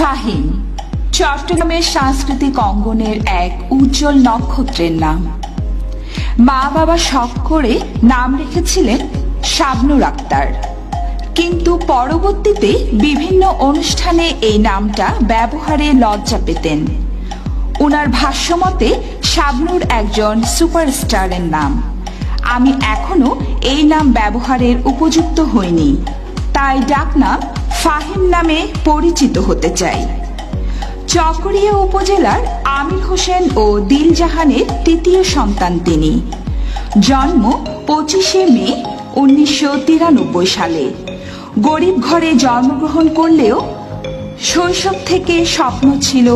ফাহিম, চট্টগ্রামের সাংস্কৃতিক অঙ্গনের এক উজ্জ্বল নক্ষত্রের নাম। মা বাবা শখ করে নাম রেখেছিলেন শাবনুর আক্তার। কিন্তু পরবর্তীতে বিভিন্ন অনুষ্ঠানে এই নামটা ব্যবহারে লজ্জা পেতেন। ওনার ভাষ্যমতে, শাবনুর একজন সুপারস্টারের নাম। আমি এখনও এই নাম ব্যবহারের উপযুক্ত হইনি। তাই ডাকনাম ফাহিম নামে পরিচিত হতে চাই। চকরিয়া উপজেলার আমির হোসেন ও দিলজাহানের তৃতীয় সন্তান তিনি। জন্ম পঁচিশে মে উনিশশো তিরানব্বই সালে। গরিব ঘরে জন্মগ্রহণ করলেও শৈশব থেকে স্বপ্ন ছিল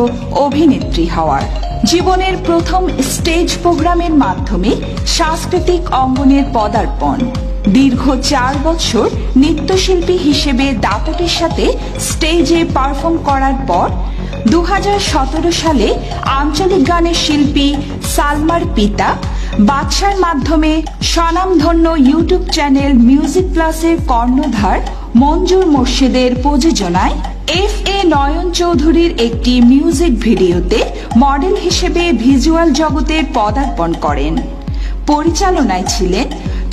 অভিনেত্রী হওয়ার। জীবনের প্রথম স্টেজ প্রোগ্রামের মাধ্যমে সাংস্কৃতিক অঙ্গনের পদার্পণ। দীর্ঘ চার বছর নৃত্যশিল্পী হিসেবে দাপটের সাথে স্টেজে পারফর্ম করার পর দু হাজার সতেরো সালে আঞ্চলিক গানের শিল্পী সালমার পিতা বাদশার মাধ্যমে স্বনামধন্য ইউটিউব চ্যানেল মিউজিক প্লাসের কর্ণধার মঞ্জুর মোর্শেদের প্রযোজনায় এফ এ নয়ন চৌধুরীর একটি মিউজিক ভিডিওতে মডেল হিসেবে ভিজুয়াল জগতের পদার্পণ করেন। পরিচালনায় ছিলেন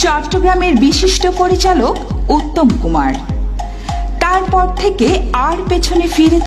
চট্টগ্রামের বিশিষ্ট পরিচালক উত্তম কুমার। তারপর থেকে আর পেছনে ফিরে